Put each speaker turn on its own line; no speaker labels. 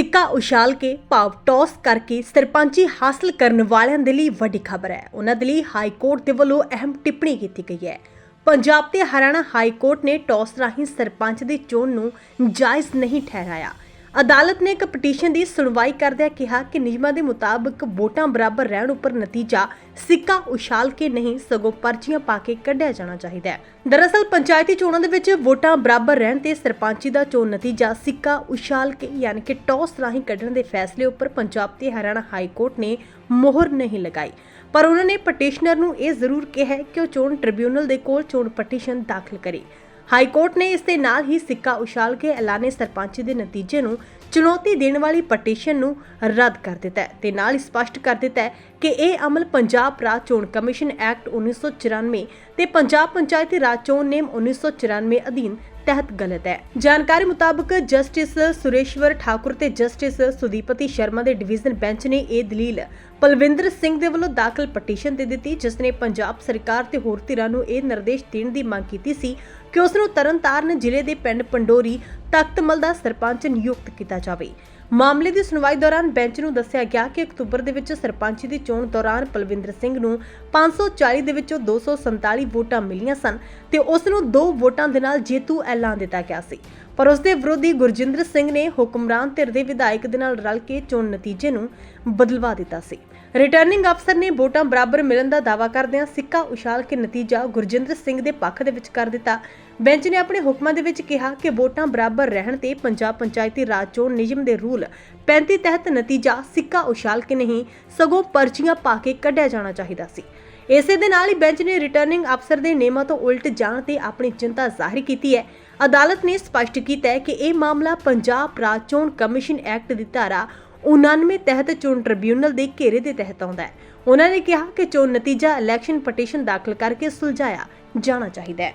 ਸਿੱਕਾ ਉਛਾਲ ਕੇ ਭਾਵ ਟੌਸ ਕਰਕੇ ਸਰਪੰਚੀ ਹਾਸਲ ਕਰਨ ਵਾਲਿਆਂ ਦੇ ਲਈ ਵੱਡੀ ਖਬਰ ਹੈ। ਉਹਨਾਂ ਦੇ ਲਈ ਹਾਈ ਕੋਰਟ ਦੇ ਵੱਲੋਂ ਅਹਿਮ ਟਿੱਪਣੀ ਕੀਤੀ ਗਈ ਹੈ। ਪੰਜਾਬ ਤੇ ਹਰਿਆਣਾ ਹਾਈ ਕੋਰਟ ਨੇ ਟੌਸ ਰਾਹੀਂ ਸਰਪੰਚ ਦੀ ਚੋਣ ਨੂੰ ਜਾਇਜ਼ ਨਹੀਂ ਠਹਿਰਾਇਆ। ਅਦਾਲਤ ਨੇ ਇੱਕ ਪਟੀਸ਼ਨ ਦੀ ਸੁਣਵਾਈ ਕਰਦਿਆਂ ਕਿਹਾ ਕਿ ਨਿਯਮਾਂ ਦੇ ਮੁਤਾਬਕ ਵੋਟਾਂ ਬਰਾਬਰ ਰਹਿਣ ਉੱਪਰ ਨਤੀਜਾ ਸਿੱਕਾ, ਉਛਾਲ ਕੇ ਨਹੀਂ, ਸਗੋਂ ਪਰਚੀਆਂ ਪਾ ਕੇ ਕੱਢਿਆ ਜਾਣਾ ਚਾਹੀਦਾ ਹੈ। ਦਰਅਸਲ, ਪੰਚਾਇਤੀ ਚੋਣਾਂ ਦੇ ਵਿੱਚ ਵੋਟਾਂ ਬਰਾਬਰ ਰਹਿਣ ਤੇ ਸਰਪੰਚੀ ਦਾ ਚੋਣ ਨਤੀਜਾ ਸਿੱਕਾ, ਉਛਾਲ ਕੇ ਯਾਨੀ ਕਿ ਟੌਸ ਰਾਹੀਂ ਕੱਢਣ ਦੇ ਫੈਸਲੇ ਉੱਪਰ ਪੰਜਾਬ ਤੇ ਹਰਿਆਣਾ ਹਾਈ ਕੋਰਟ ਨੇ ਮੋਹਰ ਨਹੀਂ ਲਗਾਈ। ਪਰ ਉਹਨਾਂ ਨੇ ਪਟੀਸ਼ਨਰ ਨੂੰ ਇਹ ਜ਼ਰੂਰ ਕਿਹਾ ਕਿ ਉਹ ਚੋਣ ਟ੍ਰਿਬਿਊਨਲ ਦੇ ਕੋਲ ਚੋਣ ਪਟੀਸ਼ਨ ਦਾਖਲ ਕਰੇ। ਹਾਈ ਕੋਰਟ ਨੇ ਇਸ ਦੇ ਨਾਲ ਹੀ ਸਿੱਕਾ ਉਛਾਲ ਕੇ ਐਲਾਨੇ ਸਰਪੰਚ ਦੇ ਨਤੀਜੇ ਨੂੰ ਚੁਣੌਤੀ ਦੇਣ ਵਾਲੀ ਪਟੀਸ਼ਨ ਨੂੰ ਰੱਦ ਕਰ ਦਿੱਤਾ ਹੈ ਤੇ ਨਾਲ ਹੀ ਸਪਸ਼ਟ ਕਰ ਦਿੱਤਾ ਹੈ ਕਿ ਇਹ ਅਮਲ ਪੰਜਾਬ ਰਾਜ ਚੋਣ ਕਮਿਸ਼ਨ ਐਕਟ 1994 ਤੇ ਪੰਜਾਬ ਪੰਚਾਇਤੀ ਰਾਜ ਚੋਣ ਨਿਯਮ 1994 ਅਧੀਨ ਤਹਿਤ ਗਲਤ ਹੈ। ਜਾਣਕਾਰੀ ਮੁਤਾਬਕ ਜਸਟਿਸ ਸੁਰੇਸ਼ਵਰ ਠਾਕੁਰ ਤੇ ਜਸਟਿਸ ਸੁਦੀਪਤੀ ਸ਼ਰਮਾ ਦੇ ਡਿਵੀਜ਼ਨ ਬੈਂਚ ਨੇ ਇਹ ਦਲੀਲ ਪਲਵਿੰਦਰ ਸਿੰਘ ਦੇ ਵੱਲੋਂ ਦਾਖਲ ਪਟੀਸ਼ਨ ਤੇ ਦਿੱਤੀ, ਜਿਸ ਨੇ ਪੰਜਾਬ ਸਰਕਾਰ ਤੇ ਹੋਰ ਧਿਰਾਂ ਨੂੰ ਇਹ ਨਿਰਦੇਸ਼ ਦੇਣ ਦੀ ਮੰਗ ਕੀਤੀ ਸੀ ਕਿ ਉਸ ਨੂੰ ਤਰਨਤਾਰਨ ਜ਼ਿਲ੍ਹੇ ਦੇ ਪਿੰਡ ਪੰਡੋਰੀ ਤਖਤਮਲ ਦਾ ਸਰਪੰਚ ਨਿਯੁਕਤ ਕੀਤਾ ਜਾਵੇ। ਮਾਮਲੇ ਦੀ ਸੁਣਵਾਈ ਦੌਰਾਨ ਬੈਂਚ ਨੂੰ ਦੱਸਿਆ ਗਿਆ ਕਿ ਅਕਤੂਬਰ ਦੇ ਵਿੱਚ ਸਰਪੰਚ ਦੀ ਚੋਣ ਦੌਰਾਨ ਪਲਵਿੰਦਰ ਸਿੰਘ ਨੂੰ 540 ਦੇ ਵਿੱਚੋਂ 247 ਵੋਟਾਂ ਮਿਲੀਆਂ ਸਨ ਤੇ ਉਸ ਨੂੰ ਦੋ ਵੋਟਾਂ ਦੇ ਨਾਲ ਜੇਤੂ ਐਲਾਨ ਦਿੱਤਾ ਗਿਆ ਸੀ। ਪਰ ਉਸ ਦੇ ਵਿਰੋਧੀ ਗੁਰਜਿੰਦਰ ਸਿੰਘ ਨੇ ਹੁਕਮਰਾਨ ਧਿਰ ਦੇ ਵਿਧਾਇਕ ਦੇ ਨਾਲ ਰਲ ਕੇ ਚੋਣ ਨਤੀਜੇ ਨੂੰ ਬਦਲਵਾ ਦਿੱਤਾ ਸੀ। ਰਿਟਰਨਿੰਗ ਅਫਸਰ ਨੇ ਵੋਟਾਂ ਬਰਾਬਰ ਮਿਲਣ ਦਾ ਦਾਅਵਾ ਕਰਦਿਆਂ ਸਿੱਕਾ ਉਛਾਲ ਕੇ ਨਤੀਜਾ ਗੁਰਜਿੰਦਰ ਸਿੰਘ ਦੇ ਪੱਖ ਦੇ ਵਿੱਚ ਕਰ ਦਿੱਤਾ। ਬੈਂਚ ਨੇ ਆਪਣੇ ਹੁਕਮਾਂ ਦੇ ਵਿੱਚ ਕਿਹਾ ਕਿ ਵੋਟਾਂ ਬਰਾਬਰ ਰਹਿਣ ਤੇ ਪੰਜਾਬ ਪੰਚਾਇਤੀ ਰਾਜ ਚੋਣ ਨਿਯਮ ਦੇ ਰੂਲ 35 ਤਹਿਤ ਨਤੀਜਾ ਸਿੱਕਾ ਉਛਾਲ ਕੇ ਨਹੀਂ, ਸਗੋਂ ਪਰਚੀਆਂ ਪਾ ਕੇ ਕੱਢਿਆ ਜਾਣਾ ਚਾਹੀਦਾ ਸੀ। ਇਸੇ ਦੇ ਨਾਲ ਹੀ ਬੈਂਚ ਨੇ ਰਿਟਰਨਿੰਗ ਅਫਸਰ ਦੇ ਨਿਯਮਾਂ ਤੋਂ ਉਲਟ ਜਾਣ ਤੇ ਆਪਣੀ ਚਿੰਤਾ ਜ਼ਾਹਿਰ ਕੀਤੀ ਹੈ। ਅਦਾਲਤ ਨੇ ਸਪਸ਼ਟ ਕੀਤਾ ਹੈ ਕਿ ਇਹ ਮਾਮਲਾ ਪੰਜਾਬ ਰਾਜ ਚੋਣ ਕਮਿਸ਼ਨ ਐਕਟ ਦੀ ਧਾਰਾ 99 ਤਹਿਤ ਚੋਣ ਟ੍ਰਿਬਿਊਨਲ ਦੇ ਘੇਰੇ ਦੇ ਤਹਿਤ ਆਉਂਦਾ ਹੈ। ਉਹਨਾਂ ਨੇ ਕਿਹਾ ਕਿ ਚੋਣ ਨਤੀਜਾ ਇਲੈਕਸ਼ਨ ਪਟੀਸ਼ਨ ਦਾਖਲ ਕਰਕੇ ਸੁਲਝਾਇਆ ਜਾਣਾ ਚਾਹੀਦਾ ਹੈ।